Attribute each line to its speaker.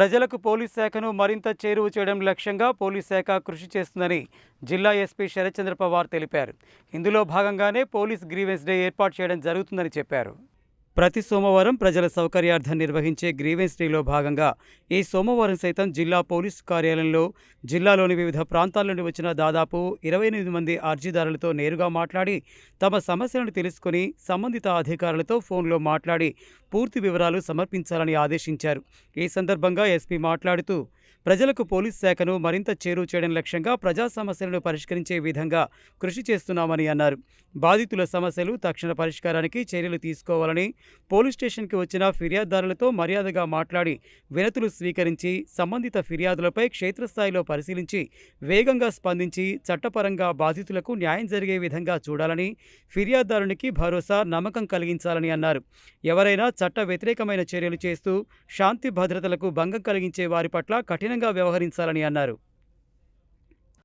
Speaker 1: ప్రజలకు పోలీస్ శాఖను మరింత చేరువ చేయడం లక్ష్యంగా పోలీస్ శాఖ కృషి చేస్తుందని జిల్లా ఎస్పీ శరత్చంద్ర పవార్ తెలిపారు. ఇందులో భాగంగానే పోలీస్ గ్రీవెన్స్ డే ఏర్పాటు చేయడం జరుగుతుందని చెప్పారు. ప్రతి సోమవారం ప్రజల సౌకర్యార్థం నిర్వహించే గ్రీవెన్స్ డేలో భాగంగా ఈ సోమవారం సైతం జిల్లా పోలీసు కార్యాలయంలో జిల్లాలోని వివిధ ప్రాంతాల నుండి వచ్చిన దాదాపు ఇరవై ఎనిమిది మంది అర్జీదారులతో నేరుగా మాట్లాడి తమ సమస్యలను తెలుసుకుని సంబంధిత అధికారులతో ఫోన్లో మాట్లాడి పూర్తి వివరాలు సమర్పించాలని ఆదేశించారు. ఈ సందర్భంగా ఎస్పీ మాట్లాడుతూ ప్రజలకు పోలీస్ శాఖను మరింత చేరువ చేయడం లక్ష్యంగా ప్రజా సమస్యలను పరిష్కరించే విధంగా కృషి చేస్తున్నామని అన్నారు. బాధితుల సమస్యలు తక్షణ పరిష్కారానికి చర్యలు తీసుకోవాలని పోలీస్ స్టేషన్కి వచ్చిన ఫిర్యాదుదారులతో మర్యాదగా మాట్లాడి వినతులు స్వీకరించి సంబంధిత ఫిర్యాదులపై క్షేత్రస్థాయిలో పరిశీలించి వేగంగా స్పందించి చట్టపరంగా బాధితులకు న్యాయం జరిగే విధంగా చూడాలని ఫిర్యాదుదారునికి భరోసా నమ్మకం కలిగించాలని అన్నారు. ఎవరైనా చట్ట వ్యతిరేకమైన చర్యలు చేస్తూ శాంతి భద్రతలకు భంగం కలిగించే వారి పట్ల కఠినంగా వ్యవహరించాలని అన్నారు.